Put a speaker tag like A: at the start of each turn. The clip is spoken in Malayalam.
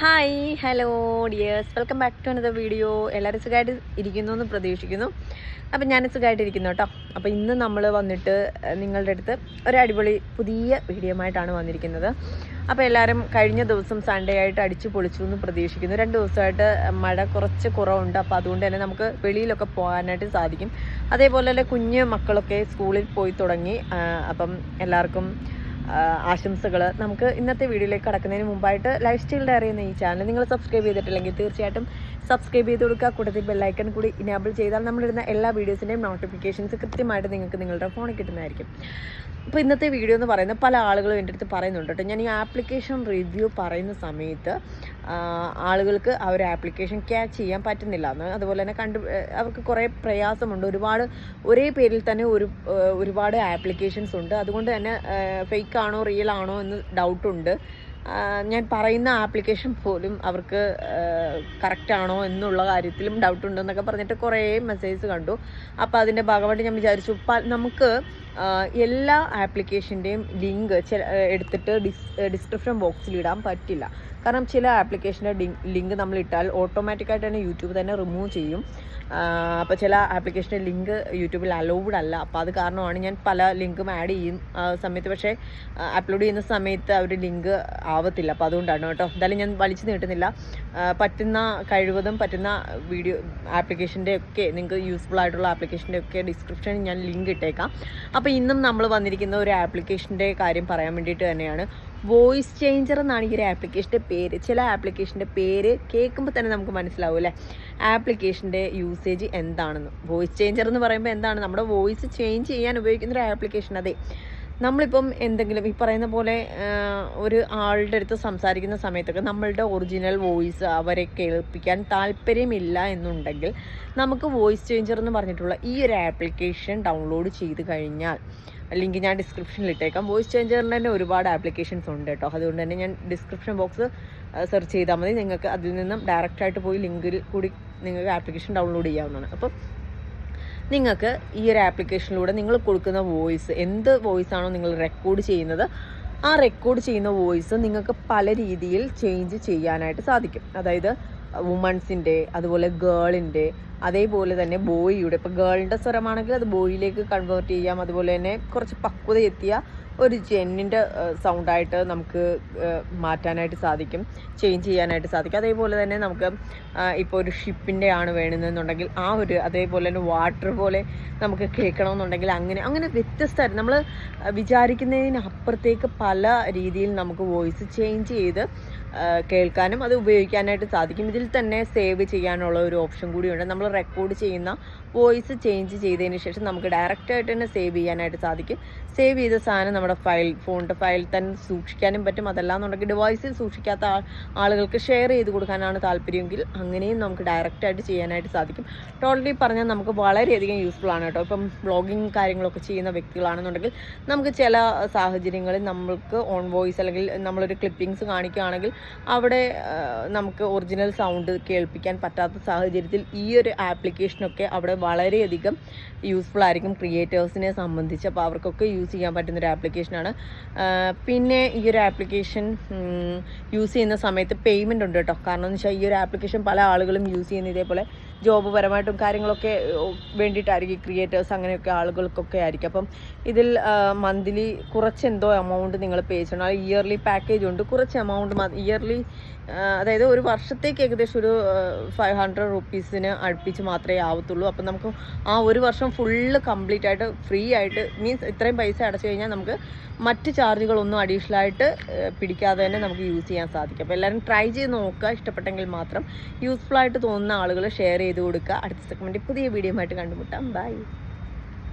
A: Hi hello dears welcome back to another video എല്ലാവരും സുഖമായിട്ട് ഇരിക്കുന്നു എന്ന് പ്രതീക്ഷിക്കുന്നു. അപ്പം ഞാൻ സുഖമായിട്ട് ഇരിക്കുന്നു കേട്ടോ. അപ്പോൾ ഇന്ന് നമ്മൾ വന്നിട്ട് നിങ്ങളുടെ അടുത്ത് ഒരു അടിപൊളി പുതിയ വീഡിയോ ആയിട്ടാണ് വന്നിരിക്കുന്നത്. അപ്പോൾ എല്ലാവരും കഴിഞ്ഞ ദിവസം സൺഡേ ആയിട്ട് അടിച്ചു പൊളിച്ചു എന്ന് പ്രതീക്ഷിക്കുന്നു. രണ്ട് ദിവസമായിട്ട് മഴ കുറച്ച് കുറവുണ്ട്. അപ്പോൾ അതുകൊണ്ട് തന്നെ നമുക്ക് വെളിയിലൊക്കെ പോകാനായിട്ട് സാധിക്കും. അതേപോലെ തന്നെ കുഞ്ഞ് മക്കളൊക്കെ സ്കൂളിൽ പോയി തുടങ്ങി. അപ്പം എല്ലാവർക്കും ആശംസകൾ നമുക്ക് ഇന്നത്തെ വീഡിയോയിലേക്ക് കടക്കുന്നതിന് മുമ്പായിട്ട് ലൈഫ് സ്റ്റൈൽ ഡയറി എന്ന ഈ ചാനൽ നിങ്ങൾ സബ്സ്ക്രൈബ് ചെയ്തിട്ടില്ലെങ്കിൽ തീർച്ചയായിട്ടും സബ്സ്ക്രൈബ് ചെയ്ത് കൊടുക്കുക. കൂട്ടത്തിൽ ബെല്ലൈക്കൺ കൂടി ഇനേബിൾ ചെയ്താൽ നമ്മളിടുന്ന എല്ലാ വീഡിയോസിന്റെയും നോട്ടിഫിക്കേഷൻസ് കൃത്യമായിട്ട് നിങ്ങൾക്ക് നിങ്ങളുടെ ഫോണിൽ കിട്ടുന്നതായിരിക്കും. അപ്പോൾ ഇന്നത്തെ വീഡിയോ എന്ന് പറയുന്നത് പല ആളുകളും എന്റെ അടുത്ത് പറയുന്നുണ്ട് കേട്ടോ. ഞാൻ ഈ ആപ്ലിക്കേഷൻ റിവ്യൂ പറയുന്ന സമയത്ത് ആളുകൾക്ക് ആ ഒരു ആപ്ലിക്കേഷൻ ക്യാച്ച് ചെയ്യാൻ പറ്റുന്നില്ല. എന്ന് അതുപോലെ തന്നെ കണ്ടു അവർക്ക് കുറേ പ്രയാസമുണ്ട്. ഒരുപാട് ഒരേ പേരിൽ തന്നെ ഒരു ഒരുപാട് ആപ്ലിക്കേഷൻസ് ഉണ്ട്. അതുകൊണ്ട് തന്നെ ഫേക്ക് ആണോ റിയൽ ആണോ എന്ന് ഡൗട്ടുണ്ട് ഞാൻ പറയുന്ന ആപ്ലിക്കേഷൻ പോലും അവർക്ക് കറക്റ്റ് ആണോ എന്നുള്ള കാര്യത്തിലും ഡൗട്ട് ഉണ്ടെന്നൊക്കെ പറഞ്ഞിട്ട് കുറേ മെസ്സേജസ് കണ്ടു. അപ്പോൾ അതിന്റെ ഭാഗമായിട്ട് ഞാൻ വിചാരിച്ചു നമുക്ക് എല്ലാ ആപ്ലിക്കേഷന്റെയും ലിങ്ക് എടുത്തിട്ട് ഡിസ് ഡിസ്ക്രിപ്ഷൻ ബോക്സിൽ ഇടാൻ പറ്റില്ല. കാരണം ചില ആപ്ലിക്കേഷന്റെ ലിങ്ക് നമ്മൾ ഇട്ടാൽ ഓട്ടോമാറ്റിക്കായിട്ട് തന്നെ യൂട്യൂബ് തന്നെ റിമൂവ് ചെയ്യും. അപ്പോൾ ചില ആപ്ലിക്കേഷന്റെ ലിങ്ക് യൂട്യൂബിൽ അലൗഡ് അല്ല. അപ്പോൾ അത് കാരണമാണ് ഞാൻ പല ലിങ്കും ആഡ് ചെയ്യും സമയത്ത്. പക്ഷേ അപ്ലോഡ് ചെയ്യുന്ന സമയത്ത് അവർ ലിങ്ക് ആവത്തില്ല. അപ്പോൾ അതുകൊണ്ടാണ് കേട്ടോ. എന്തായാലും ഞാൻ വലിച്ചു നീട്ടുന്നില്ല. പറ്റുന്ന കഴിവതും പറ്റുന്ന വീഡിയോ ആപ്ലിക്കേഷന്റെ ഒക്കെ നിങ്ങൾക്ക് യൂസ്ഫുൾ ആയിട്ടുള്ള ആപ്ലിക്കേഷന്റെ ഒക്കെ ഡിസ്ക്രിപ്ഷനിൽ ഞാൻ ലിങ്ക് ഇട്ടേക്കാം. അപ്പോൾ ഇന്നും നമ്മൾ വന്നിരിക്കുന്ന ഒരു ആപ്ലിക്കേഷന്റെ കാര്യം പറയാൻ വേണ്ടിയിട്ട് തന്നെയാണ്. വോയിസ് ചേഞ്ചർ എന്നാണ് ഈ ഒരു ആപ്ലിക്കേഷന്റെ പേര്. ചില ആപ്ലിക്കേഷന്റെ പേര് കേൾക്കുമ്പോൾ തന്നെ നമുക്ക് മനസ്സിലാവും അല്ലേ? ആപ്ലിക്കേഷന്റെ യൂസേജ് എന്താണെന്ന്. വോയിസ് ചേഞ്ചർ എന്ന് പറയുമ്പോൾ എന്താണ്? നമ്മുടെ വോയിസ് ചേഞ്ച് ചെയ്യാൻ ഉപയോഗിക്കുന്ന ഒരു ആപ്ലിക്കേഷൻ അതെ. നമ്മളിപ്പം എന്തെങ്കിലും ഈ പറയുന്ന പോലെ ഒരു ആളുടെ അടുത്ത് സംസാരിക്കുന്ന സമയത്തൊക്കെ നമ്മളുടെ ഒറിജിനൽ വോയിസ് അവരെ കേൾപ്പിക്കാൻ താല്പര്യമില്ല എന്നുണ്ടെങ്കിൽ നമുക്ക് വോയിസ് ചേഞ്ചർ എന്ന് പറഞ്ഞിട്ടുള്ള ഈ ഒരു ആപ്ലിക്കേഷൻ ഡൗൺലോഡ് ചെയ്ത് കഴിഞ്ഞാൽ ലിങ്ക് ഞാൻ ഡിസ്ക്രിപ്ഷനിൽ ഇട്ടേക്കാം. വോയിസ് ചേഞ്ചറിന് തന്നെ ഒരുപാട് ആപ്ലിക്കേഷൻസ് ഉണ്ട് കേട്ടോ. അതുകൊണ്ട് തന്നെ ഞാൻ ഡിസ്ക്രിപ്ഷൻ ബോക്സ് സെർച്ച് ചെയ്താൽ മതി. നിങ്ങൾക്ക് അതിൽ നിന്നും ഡയറക്റ്റായിട്ട് പോയി ലിങ്കിൽ കൂടി നിങ്ങൾക്ക് ആപ്ലിക്കേഷൻ ഡൗൺലോഡ് ചെയ്യാവുന്നതാണ്. അപ്പം നിങ്ങൾക്ക് ഈ ഒരു ആപ്ലിക്കേഷനിലൂടെ നിങ്ങൾ കൊടുക്കുന്ന വോയിസ് എന്ത് വോയിസ് ആണോ നിങ്ങൾ റെക്കോർഡ് ചെയ്യുന്നത് ആ റെക്കോർഡ് ചെയ്യുന്ന വോയിസ് നിങ്ങൾക്ക് പല രീതിയിൽ ചേഞ്ച് ചെയ്യാനായിട്ട് സാധിക്കും. അതായത് വുമൺസിന്റെ അതുപോലെ ഗേളിന്റെ അതേപോലെ തന്നെ ബോയിയുടെ ഇപ്പോൾ ഗേളിന്റെ സ്വരമാണെങ്കിൽ അത് ബോയിലേക്ക് കൺവേർട്ട് ചെയ്യാം അതുപോലെ തന്നെ കുറച്ച് പക്വത എത്തിയ ഒരു ജെന്നിന്റെ സൗണ്ടായിട്ട് നമുക്ക് മാറ്റാനായിട്ട് സാധിക്കും ചേഞ്ച് ചെയ്യാനായിട്ട് സാധിക്കും. അതേപോലെ തന്നെ നമുക്ക് ഇപ്പോൾ ഒരു ഷിപ്പിന്റെ ആണ് വേണമെന്നുണ്ടെങ്കിൽ ആ ഒരു അതേപോലെ തന്നെ വാട്ടർ പോലെ നമുക്ക് കേൾക്കണമെന്നുണ്ടെങ്കിൽ അങ്ങനെ അങ്ങനെ വ്യത്യസ്തമായിട്ട് നമ്മൾ വിചാരിക്കുന്നതിനപ്പുറത്തേക്ക് പല രീതിയിൽ നമുക്ക് വോയിസ് ചേഞ്ച് ചെയ്ത് കേൾക്കാനും അത് ഉപയോഗിക്കാനായിട്ട് സാധിക്കും. ഇതിൽ തന്നെ സേവ് ചെയ്യാനുള്ള ഒരു ഓപ്ഷൻ കൂടിയുണ്ട്. നമ്മൾ റെക്കോർഡ് ചെയ്യുന്ന വോയിസ് ചേഞ്ച് ചെയ്തതിന് ശേഷം നമുക്ക് ഡയറക്റ്റായിട്ട് തന്നെ സേവ് ചെയ്യാനായിട്ട് സാധിക്കും. സേവ് ചെയ്ത സാധനം നമ്മുടെ ഫയൽ ഫോണിന്റെ ഫയൽ തന്നെ സൂക്ഷിക്കാനും പറ്റും. അതല്ലാന്നുണ്ടെങ്കിൽ ഡിവൈസിൽ സൂക്ഷിക്കാത്ത ആളുകൾക്ക് ഷെയർ ചെയ്ത് കൊടുക്കാനാണ് താല്പര്യമെങ്കിൽ അങ്ങനെയും നമുക്ക് ഡയറക്റ്റായിട്ട് ചെയ്യാനായിട്ട് സാധിക്കും. ടോട്ടലി പറഞ്ഞാൽ നമുക്ക് വളരെയധികം യൂസ്ഫുൾ ആണ് കേട്ടോ. ഇപ്പം ബ്ലോഗിങ് കാര്യങ്ങളൊക്കെ ചെയ്യുന്ന വ്യക്തികളാണെന്നുണ്ടെങ്കിൽ നമുക്ക് ചില സാഹചര്യങ്ങളിൽ നമ്മൾക്ക് ഓൺ വോയിസ് അല്ലെങ്കിൽ നമ്മളൊരു ക്ലിപ്പിങ്സ് കാണിക്കുകയാണെങ്കിൽ അവിടെ നമുക്ക് ഒറിജിനൽ സൗണ്ട് കേൾപ്പിക്കാൻ പറ്റാത്ത സാഹചര്യത്തിൽ ഈ ഒരു ആപ്ലിക്കേഷനൊക്കെ അവിടെ വളരെയധികം യൂസ്ഫുൾ ആയിരിക്കും ക്രിയേറ്റേഴ്സിനെ സംബന്ധിച്ച്. അപ്പോൾ അവർക്കൊക്കെ യൂസ് ചെയ്യാൻ പറ്റുന്ന ഒരു ആപ്ലിക്കേഷനാണ് പിന്നെ ഈ ഒരു ആപ്ലിക്കേഷൻ യൂസ് ചെയ്യുന്ന സമയത്ത് പേയ്മെന്റ് ഉണ്ട് കേട്ടോ. കാരണം എന്ന് വെച്ചാൽ ഈ ഒരു ആപ്ലിക്കേഷൻ പല ആളുകളും യൂസ് ചെയ്യുന്ന ഇതേപോലെ ജോബ് പരമായിട്ടും കാര്യങ്ങളൊക്കെ വേണ്ടിയിട്ടായിരിക്കും ക്രിയേറ്റേഴ്സ് അങ്ങനെയൊക്കെ ആളുകൾക്കൊക്കെ ആയിരിക്കും. അപ്പം ഇതിൽ മന്ത്ലി കുറച്ച് എന്തോ എമൗണ്ട് നിങ്ങൾ പേ ചെയ്യണം. ഇയർലി പാക്കേജ് ഉണ്ട്. കുറച്ച് എമൗണ്ട് ഇയർലി അതായത് ഒരു വർഷത്തേക്ക് ഏകദേശം ഒരു ഫൈവ് ഹൺഡ്രഡ് റുപ്പീസിന് അടുപ്പിച്ച് മാത്രമേ ആവത്തുള്ളൂ. അപ്പം നമുക്ക് ആ ഒരു വർഷം ഫുള്ള് കംപ്ലീറ്റ് ആയിട്ട് ഫ്രീ ആയിട്ട് മീൻസ് ഇത്രയും പൈസ അടച്ചു കഴിഞ്ഞാൽ നമുക്ക് മറ്റ് ചാർജുകളൊന്നും അഡീഷണൽ ആയിട്ട് പിടിക്കാതെ തന്നെ നമുക്ക് യൂസ് ചെയ്യാൻ സാധിക്കും. അപ്പോൾ എല്ലാവരും ട്രൈ ചെയ്ത് നോക്കുക. ഇഷ്ടപ്പെട്ടെങ്കിൽ മാത്രം യൂസ്ഫുൾ ആയിട്ട് തോന്നുന്ന ആളുകൾ ഷെയർ ചെയ്ത് കൊടുക്കുക. അടുത്ത സെഗ്മെന്റ് പുതിയ വീഡിയോ ആയിട്ട് കണ്ടുമുട്ടാം. ബൈ